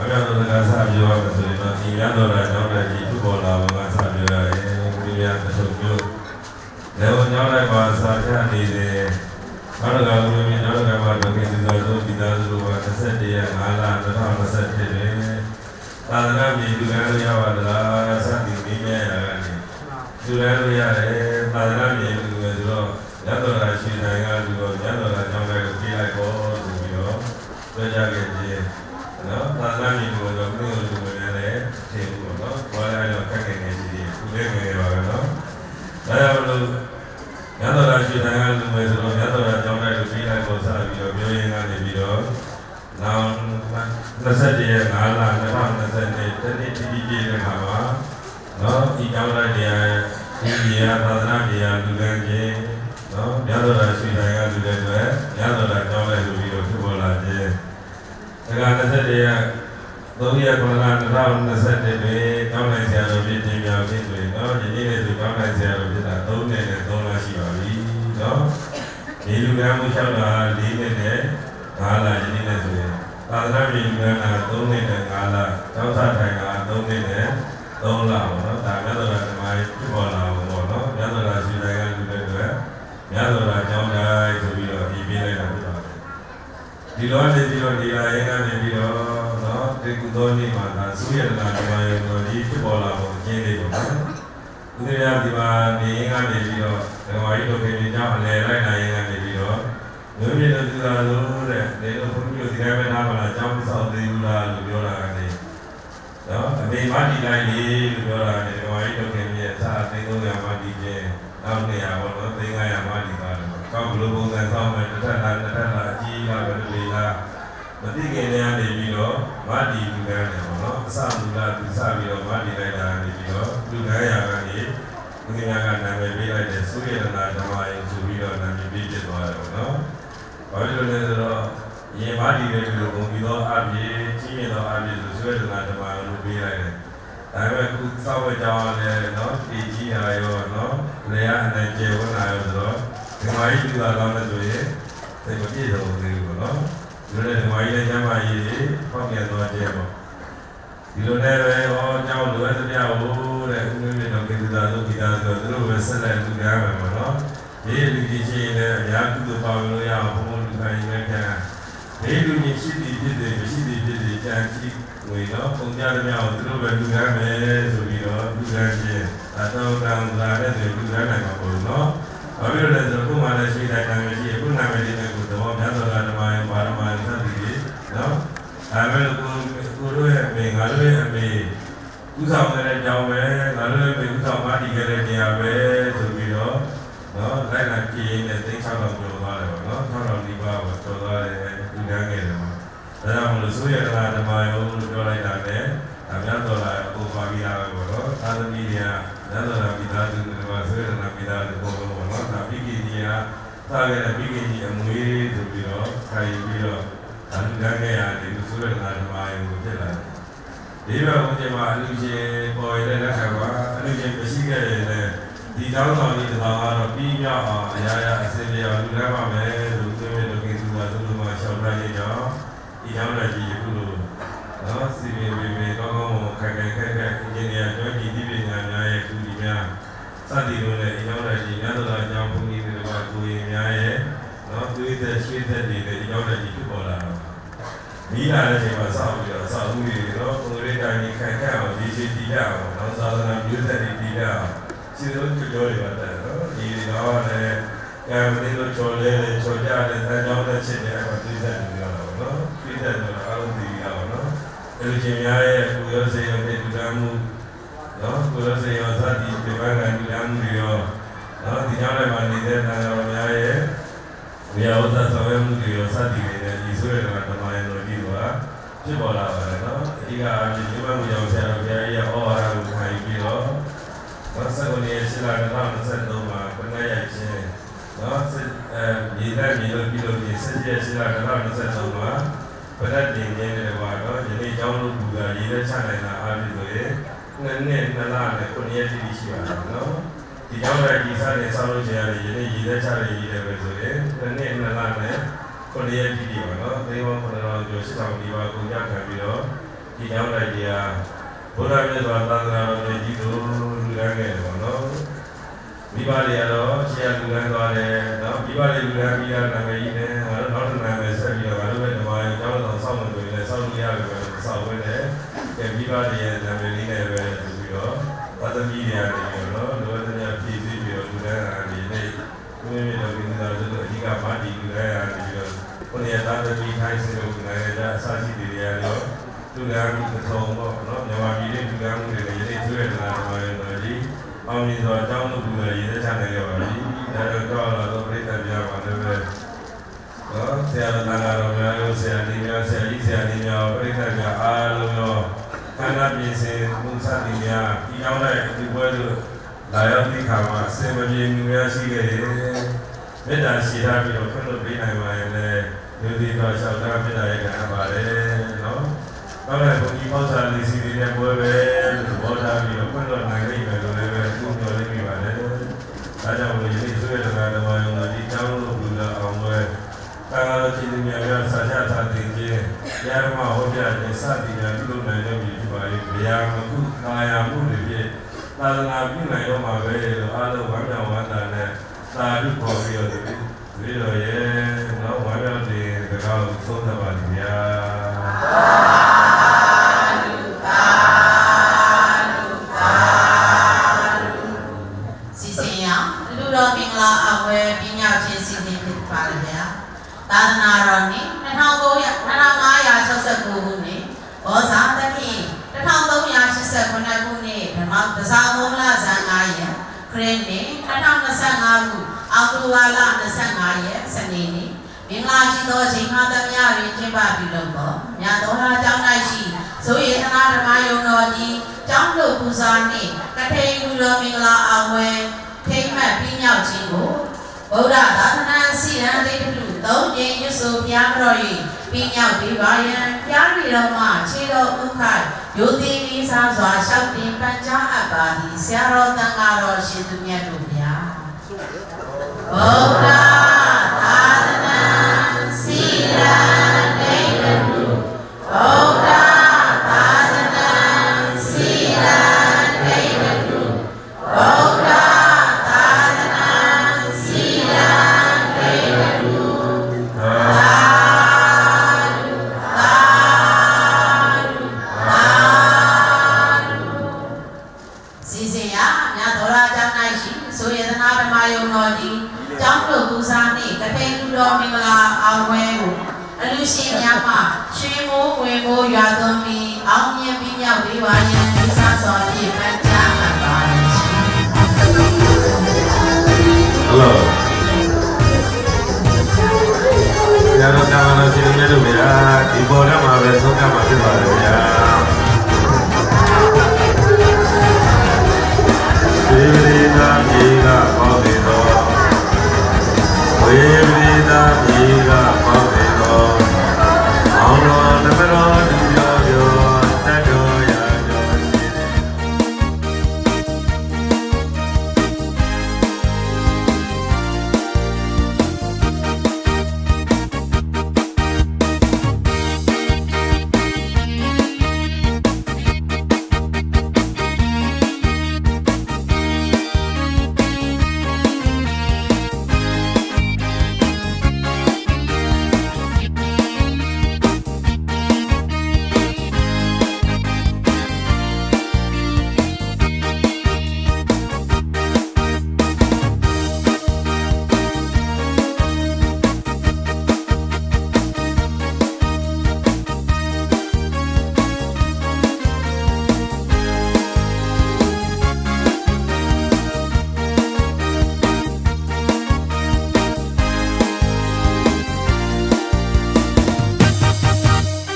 ဘာကြောင့်လဲကစားပြောရမယ်ဆိုရင်တော့ဒီရတော်လာကြောင်းတဲ့ဒီသူ့ပေါ်လာကစားပြောရတယ်ဒီရတချို့မျိုးလည်းဝင်ကြောင်းလိုက်ပါစားချနေတယ်ဘာလို့ကလူမျိုးကြောင်းလိုက်ပါတော့ကိစ္စဆိုဒီသားစုက21ရက်5လ2021တွင်သာသနာ့ပြည်လူကန်းလို့ရပါသလားစသည်မိမြရာကနေလူကန်းလို့ရတယ်သာသနာ့ပြည်လူပဲဆိုတော့ရတော်လာရှင်နိုင်ကလူတော့ရတော်လာကြောင်းလိုက်ကိုပြေးလိုက်ပေါ့ဆိုပြီးတော့ပြောကြခဲ့ခြင်းနော်သာသနာ့ပြည်လူတော့ဘယ်လိုလူပဲလဲထင်ဘူးပေါ့နော်ဘာလဲတော့ခက်ခဲနေစီဒီခုလေးငယ်ပါပဲနော် ဒါကြောင့်လို့ရတော်လာရှင်နိုင်ကလူပဲဆိုတော့ရတော်လာကြောင်းလိုက်ကိုပြေးလိုက်ပေါ့စပြီးတော့ပြောရင်းကနေပြီးတော့နောက်21ရက်5လ2020နှစ်တနေ့တိတိပြည့်တဲ့ခါမှာနော်ဒီကြောင်းလိုက်တရားဒီနေရာသာသနာ့တရားလူကန်းခြင်း လျှောက်တာ၄နှစ်နဲ့၅လယနေ့နဲ့ဆိုရင်သာသနာ့ပြည်ကနာ3နှစ်နဲ့5လကျောင်းစာထိုင်က3နှစ်နဲ့3လပေါ့နော်ဒါမြတ်စွာဘုရားဓမ္မရေးဖြစ်ပေါ်လာဖို့ပေါ့နော်မြတ်စွာဘုရားရှင်တိုင်းကလူတွေအတွက်မြတ်စွာဘုရားကျောင်းတိုင်းဆိုပြီးတော့ဒီပေးလိုက်တာဖြစ်ပါတယ်ဒီလိုနေပြီးတော့ဒီလာရင်ကနေပြီးတော့နော်ဒီကုသိုလ်နေ့မှာသာသုရတနာဓမ္မရေးကိုဒီဖြစ်ပေါ်လာဖို့အကျဉ်းလေးပေါ့နော်ဥဒိယဒီမှာနေရင်ကနေပြီးတော့ဓမ္မရေးတို့ခင်ကြောင့်အလယ်လိုက်နိုင်ရင်ကနေ ပြီးတော့မြို့ပြည်တို့သူသာလို့တဲ့နေတော့ဘုန်းကြီးတို့ဒီကနေ့နားမှာအကြောင်းဆောက်သေးဘူးလားလို့ပြောတာကနေနော်အမေမဒီလိုက်လေးလို့ပြောတာကနေဓမ္မကြီးတို့ခင်ဗျားအစားသိသုံးရမှဒီကျင်းနောက်နေရာပေါ့နော်သိငါရမှဒီပါတော့ကောက်ဘလို့ပုံစံဆောက်မယ်တစ်ထပ်လားတစ်ထပ်လားအကြီးလားဘယ်လိုလဲလားမသိခင်တည်းကနေပြီးတော့မာဒီလူကန်းတယ်ပေါ့နော်အစမူလသူစပြီးတော့မာဒီလိုက်တာနေပြီးတော့လူကန်းရာကနေဘုရားကနာမည်ပေးလိုက်တဲ့သုရတနာဓမ္မယုံဆိုပြီးတော့နာမည်ပေးဖြစ်သွားတယ်ပေါ့နော်။ ဘာဖြစ်လို့လဲဆိုတော့ရင်မာဒီတဲ့လူကိုပြီးတော့အပြည့်ကြီးမြင့်တော့အပြည့်ဆိုဆွဲလူကတပါလို့ပေးလိုက်တယ်။ဒါပေမဲ့ခုစောက်ဝကြောင်းလည်းနော်တည်ကြီးရရောနော်လေရအနေကျေဝနာရောဆိုတော့ဒီမိုင်းဒီလာတော့လည်းဆိုရင်သိမပြည့်စုံသေးဘူးနော်။ဒီလိုဒီမိုင်းလည်းကျမ်းမာရေးဖောက်ပြန်တော့ကျေပေါ့။ဒီလိုနဲ့ပဲဟောကြောင်းလိုအပ်သမျှဟိုတဲ့ဦးမင်းမြေတော်ကိစ္စသာသုခိတာဆိုသူတို့ပဲဆက်လက်လူများပဲပေါ့နော်။ဒီလူကြီးချင်းလည်းအများကြီးသူပါဝင်လို့ရအောင်ဘုံ ဘုံလူခိုင်းနေခံဒီလူကြီးရှိသည်ဖြစ်တယ်မရှိသည်ဖြစ်တယ်ကြံကြည့်ဝင်တော့ပုံကြသမျှကိုသူတို့ပဲလူကြမယ်ဆိုပြီးတော့လူကြခြင်းအတော်ကံလာတဲ့လူကြနိုင်မှာပေါ့နော်ဘာဖြစ်လို့လဲဆိုတော့ခုမှလည်းရှိတဲ့နာမည်ရှိအခုနာမည်လေးနဲ့ကိုတော့မြတ်စွာဘုရားဓမ္မယဘာဓမ္မယသတိကြီးနော်ဒါပေမဲ့ကိုကိုတို့ရဲ့အမေငါတို့ရဲ့အမေဥဆောင်တဲ့ကြောင်းပဲငါတို့ရဲ့အမေဥဆောင်မတည်ခဲ့တဲ့နေရာပဲဆိုပြီးတော့နော်လိုက်လာကြည့်ရင်လည်းသိချောက်တော့ပြောသွားတယ်ပေါ့နော်ဆောက်တော်ဒီပါပေါ့ပြောသွားတယ်ဒီကန်းခဲ့တယ်ပေါ့ဒါကြောင့်မလို့ဆိုရတနာဓမ္မယလို့ပြောလိုက်တာနဲ့ဒါမြတ်စွာဘုရားအပေါ်ပါပြီးတာပဲပေါ့နော်သာသမီတွေကမြတ်စွာဘုရားမိသားစုတွေကဆိုရတနာမိသားစုပေါ့ပေါ့နော်ဒါပိကိကြီးကသာခဲ့တဲ့ပိကိကြီးအမွေဆိုပြီးတော့ခိုင်ပြီးတော့အလူကန်းခဲ့ရတယ်ဆိုရတနာဓမ္မယကိုဖြစ်လာတယ် ဒီဘက်ဦးကျမအလူရှင်ပေါ်ရတဲ့လက်ခံပါအလူရှင်မရှိခဲ့ရင်လည်းဒီတောင်းဆောင်ဒီတောင်းကတော့ပြီးမြောက်အောင်အရာရာအစစ်ပြေအောင်လူရပါမယ်လို့သူရဲ့လူကြီးသူကသူ့လိုမှရှောင်းလိုက်ကြတော့ဒီတောင်းတဲ့ကြီးခုလိုနော်စီပင်ပင်ပင်ကောင်းကောင်းမခိုင်ခိုင်ခက်ခက်အင်ဂျင်နီယာကျွမ်းကျင်ဒီပညာများရဲ့သူဒီများစသည်လိုနဲ့ဒီတောင်းတဲ့ကြီးများသောအကြောင်းဘုန်းကြီးတွေကကိုရင်များရဲ့နော်သူရဲ့ရှိတဲ့နေတဲ့ဒီတောင်းတဲ့ကြီးဖြစ်ပေါ်လာတော့ မိလာတဲ့အချိန်မှာစောင့်ပြီးတော့စောင့်မှုတွေတော့ကိုယ်ရေးတိုင်းခိုင်ခန့်အောင်ဒီစီတည်ရအောင်နောက်သာသနာမျိုးဆက်တွေတည်ရအောင်စီစိုးကြကြောတွေပါတယ်နော်ဒီတော့လည်းကံမင်းတို့ချော်လဲလဲချော်ကြတယ်တန်ကြောင်းတဲ့ချက်တွေအဲ့ဒီဆက်နေရတော့နော်ဒီဆက်တော့အားလုံးတည်ရအောင်နော်အဲဒီချင်းများရဲ့ကိုယ်ရစေရတဲ့ဒီကမှုနော်ကိုယ်ရစေရသတိပြပန်းကဒီကမှုတွေရောနော်ဒီကြောင့်လည်းမနေတဲ့တန်တော်များရဲ့ဝိယဝတ္တဆောင်ရွက်မှုတွေရောစသည်တွေနဲ့ ဒီဆိုရတဲ့ဓမ္မရဲ့လိုကြီးကဖြစ်ပေါ်လာပါတယ်နော်အဓိကအဖြစ်ဒီဘက်မူကြောင့်ဆရာတော်ဘုရားကြီးရဲ့ဩဝါဒကိုခံယူပြီးတော့ဝတ်ဆက်ဝင်ရဲ့ဆရာတော်2023မှာပဏာရိုက်ခြင်းနော်စစ်အဲမြေတိုင်းမြေလို့ပြီးလို့ဒီစစ်ရဲ့ဆရာတော်2023မှာပဏာတင်ခြင်းတွေကတော့ယနေ့ကျောင်းလို့သူကရေးတဲ့ချနိုင်တာအားဖြင့်ဆိုရင်နှစ်နှစ်နှစ်လနဲ့ခုနှစ်ရက်တိတိရှိပါတယ်နော်ဒီကြောင့်လည်းဒီစားနေဆောက်လို့ကျရတယ်ယနေ့ရည်သက်ချတယ်ရည်တယ်ပဲဆိုရင်တစ်နေ့နှစ်လနဲ့ ခုနှစ်ရက်တိတိပါနော်သေဘောခုနတော်ကျော်စစ်ဆောင်ဒီပါကိုရခံပြီးတော့ဒီဒီကြောင့်လည်းကြီးဟာဘုရားမြတ်စွာသာသနာတော်ကြီးတို့လူရန်ခဲ့တယ်ပေါ့နော်မိဘတွေကတော့ဆရာလူရန်သွားတယ်နော်မိဘတွေလူရန်ပြီးတာနာမည်ကြီးနဲ့ငါတို့နောက်တစ်နာမည်ဆက်ပြီးတော့ငါတို့ပဲဓမ္မရဲ့ကျောင်းတော်ဆောက်မှဆိုရင်လည်းဆောက်လို့ရတယ်ပဲဆောက်ဝဲတယ်ကဲမိဘတွေရဲ့နာမည်လေးနဲ့ပဲဆိုပြီးတော့ဘာသမီးတွေကနေပြီးတော့လောကတရားဖြည့်ဆည်းပြီးတော့လူရန်အနေနဲ့ဘုရားမြတ်တော်ကြီးတော်တို့အဓိကမာတီလူရန်အနေပြီးတော့ဘုရားသားသ မီးထိုင်းစေလို့နိုင်ငံခြားအစရှိတွေရရောလူရန်မှုတစ်ထုံပေါ့နော်မြန်မာပြည်ရဲ့လူရန်မှုတွေလည်းယနေ့ဆွဲလာတယ်မှာတော်ကြီးအောင်မြင်စွာအကြောင်းလို့ပြုရည်သက်ချနိုင်ကြပါပြီဒါတော့ကြောက်လာတော့ပြိတ္တပြပါလည်းပဲနော်ဆရာတော်များတော်များရောဆရာဒီများဆရာကြီးဆရာဒီများပြိတ္တပြအားလုံးရောခန္ဓာပြင်စင်မှုစသည်များဒီအောင်တဲ့ဒီပွဲတို့လာရောက်ဒီခါမှာစေမပြေမှုများရှိခဲ့တယ်မေတ္တာရှိထားပြီးတော့ခွင့်လွှတ်ပေးနိုင်ပါရင် လည်းယုံကြည်တော်လျှောက်တာမေတ္တာရဲ့ကံပါတယ်နော်တော့လည်းဘုန်းကြီးပေါ့စာလေးစီလေးနဲ့ပွဲပဲလို့ဘောထားပြီးတော့ဖွင့်တော့နိုင်လိမ့်မယ်လို့လည်းပဲသူပြောနေမိပါတယ်။ဒါကြောင့်မို့ယနေ့ဆွေးနွေးတဲ့ဓမ္မယုံတော်ဒီကျောင်းလို့ပြုလာအောင်ပဲတာဃာတော်ကြီးများများဆာချသာတင်ခြင်းဉာဏ်မဟောကြားခြင်းစသည်များပြုလုပ်နိုင်တဲ့ပြည်ဖြစ်ပါ၏။ဗျာမကုကာယမှုတွေဖြင့်သာသနာပြုနိုင်တော့မှာပဲလို့အားလုံးဝမ်းမြောက်ဝမ်းသာနဲ့သာဓုခေါ်ပြီးတော့ဒီလိုရဲ့နောက်ဝမ်းမြောက်တဲ့တ ကားကိုသုံးသပ်ပါဗျာ။စီစဉ်ရလူတော်မင်္ဂလာအဝယ်ပညာချင်းစီစဉ်ဖြစ်ပါလေဗျာသာသနာတော်နှစ်2569ခုနှစ်ဘောဇာတတိ1389ခုနှစ်ဓမ္မတစားမုံလဇန်9ရက်ခရစ်နှစ်2025ခုအောက်တိုဘာလ25ရက်စနေနေ့ မင်္ဂလာရှိသောချိန်ခါသမ ्या တွင်ကျင်းပပြုလုပ်သောမြတ်တော်ဟာကျောင်း၌ရှိဇိုယေသနာဓမ္မယုံတော်ကြီးကျောင်းတို့ပူဇာနှင့်ကထိန်လူတော်မင်္ဂလာအဝယ်ထိမ့်မှတ်ပြီးမြောက်ခြင်းကိုဗုဒ္ဓသာသနာစီရန်တိတ္တုသုံးကျင်းရွတ်ဆိုဘုရားတော်၏ပြီးမြောက်ပြီးပါယံဘုရားပြည်တော်မှခြေတော်ဥခိုက်ယုတိလေးစားစွာလျှောက်တင်ပန်ကြားအပ်ပါသည်ဆရာတော်တန်ဃာတော်ရှင်သူမြတ်တို့ဗျာဗုဒ္ဓ